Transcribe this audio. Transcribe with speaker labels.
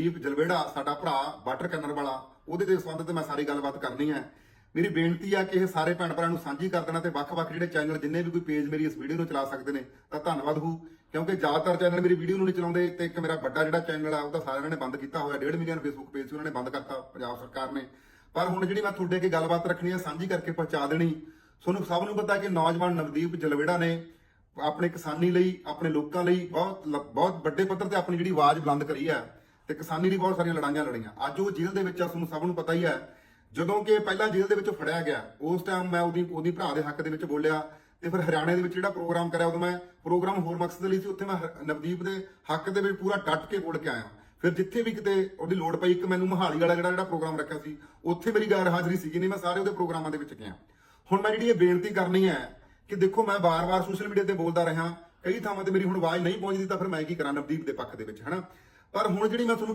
Speaker 1: ਨਵਦੀਪ ਜਲਵੇੜਾ, ਸਾਡਾ ਭਰਾ ਵਾਟਰ ਕਨਰ ਵਾਲਾ, ਉਹਦੇ ਦੇ ਸੰਬੰਧ ਤੇ ਮੈਂ ਸਾਰੀ ਗੱਲਬਾਤ ਕਰਨੀ ਹੈ। ਮੇਰੀ ਬੇਨਤੀ ਆ ਕਿ ਇਹ ਸਾਰੇ ਭੈਣ ਭਰਾ ਨੂੰ ਸਾਂਝੀ ਕਰ ਦੇਣਾ ਤੇ ਵੱਖ-ਵੱਖ ਜਿਹੜੇ ਚੈਨਲ ਜਿੰਨੇ ਵੀ ਕੋਈ ਪੇਜ ਮੇਰੀ ਇਸ ਵੀਡੀਓ ਨੂੰ ਚਲਾ ਸਕਦੇ ਨੇ, ਤਾਂ ਧੰਨਵਾਦ ਹੋ ਕਿਉਂਕਿ ਜ਼ਿਆਦਾਤਰ ਚੈਨਲ ਮੇਰੀ ਵੀਡੀਓ ਨੂੰ ਨਹੀਂ ਚਲਾਉਂਦੇ, ਤੇ ਇੱਕ ਮੇਰਾ ਵੱਡਾ ਜਿਹੜਾ ਚੈਨਲ ਆ ਤਾਂ ਸਾਰਿਆਂ ਨੇ ਬੰਦ ਕੀਤਾ ਹੋਇਆ 1.5 ਮਿਲੀਅਨ ਫੇਸਬੁੱਕ ਪੇਜ ਉਹਨਾਂ ਨੇ ਬੰਦ ਕਰਤਾ ਪੰਜਾਬ ਸਰਕਾਰ ਨੇ। ਪਰ ਹੁਣ ਜਿਹੜੀ ਮੈਂ ਤੁਹਾਡੇ ਅੱਗੇ ਗੱਲਬਾਤ ਰੱਖਣੀ ਹੈ, ਸਾਂਝੀ ਕਰਕੇ ਪਹੁੰਚਾ ਦੇਣੀ। ਤੁਹਾਨੂੰ ਸਭ ਨੂੰ ਪਤਾ ਕਿ ਨੌਜਵਾਨ ਨਵਦੀਪ ਜਲਵੇੜਾ ਨੇ ਆਪਣੇ ਕਿਸਾਨੀ ਲਈ, ਆਪਣੇ ਲੋਕਾਂ ਲਈ ਬਹੁਤ ਬਹੁਤ ਵੱਡੇ ਪੱਧਰ ਤੇ ਆਪਣੀ ਜਿਹੜੀ ਆਵਾਜ਼ ਬੁਲੰਦ ਕਰੀ ਹੈ। ਤੇ ਕਿਸਾਨੀ ਲਈ ਬਹੁਤ ਸਾਰੀਆਂ ਲੜਾਈਆਂ ਲੜੀਆਂ। ਅੱਜ ਉਹ ਜੇਲ੍ਹ ਦੇ ਵਿੱਚ ਆ, ਤੁਹਾਨੂੰ ਸਭ ਨੂੰ ਪਤਾ ਹੀ ਹੈ। ਜਦੋਂ ਕਿ ਪਹਿਲਾਂ ਜੇਲ੍ਹ ਦੇ ਵਿੱਚੋਂ ਫੜਿਆ ਗਿਆ, ਉਸ ਟਾਈਮ ਮੈਂ ਉਹਦੀ ਉਹਦੀ ਭਰਾ ਦੇ ਹੱਕ ਦੇ ਵਿੱਚ ਬੋਲਿਆ ਤੇ ਫਿਰ ਹਰਿਆਣੇ ਦੇ ਵਿੱਚ ਜਿਹੜਾ ਪ੍ਰੋਗਰਾਮ ਕਰਿਆ, ਉਦੋਂ ਮੈਂ ਪ੍ਰੋਗਰਾਮ ਹੋਰ ਮਕਸਦ ਲਈ ਸੀ, ਉੱਥੇ ਮੈਂ ਨਵਦੀਪ ਦੇ ਹੱਕ ਦੇ ਵਿੱਚ ਪੂਰਾ ਡਟ ਕੇ ਬੋਲ ਕੇ ਆਇਆ। ਫਿਰ ਜਿੱਥੇ ਵੀ ਕਿਤੇ ਉਹਦੀ ਲੋੜ ਪਈ, ਇੱਕ ਮੈਨੂੰ ਮਹਾਲੀ ਵਾਲਾ ਜਿਹੜਾ ਜਿਹੜਾ ਪ੍ਰੋਗਰਾਮ ਰੱਖਿਆ ਸੀ, ਉੱਥੇ ਮੇਰੀ ਗੈਰ ਹਾਜ਼ਰੀ ਸੀਗੀ ਨਹੀਂ, ਮੈਂ ਸਾਰੇ ਉਹਦੇ ਪ੍ਰੋਗਰਾਮਾਂ ਦੇ ਵਿੱਚ ਗਿਆ। ਹੁਣ ਮੈਂ ਜਿਹੜੀ ਇਹ ਬੇਨਤੀ ਕਰਨੀ ਹੈ ਕਿ ਦੇਖੋ, ਮੈਂ ਬਾਰ-ਬਾਰ ਸੋਸ਼ਲ ਮੀਡੀਆ ਤੇ ਬੋਲਦਾ ਰਿਹਾ, ਕਈ ਥਾਵਾਂ ਤੇ ਮੇਰੀ ਹੁਣ ਆਵਾਜ਼ ਨਹੀਂ ਪਹੁੰਚਦੀ, ਤਾਂ ਫਿਰ ਮੈਂ ਕੀ ਕਰਾਂ, ਨਵਦੀਪ ਦੇ ਪੱਖ ਦੇ ਵਿੱਚ, ਹਨਾ? ਪਰ ਹੁਣ ਜਿਹੜੀ ਮੈਂ ਤੁਹਾਨੂੰ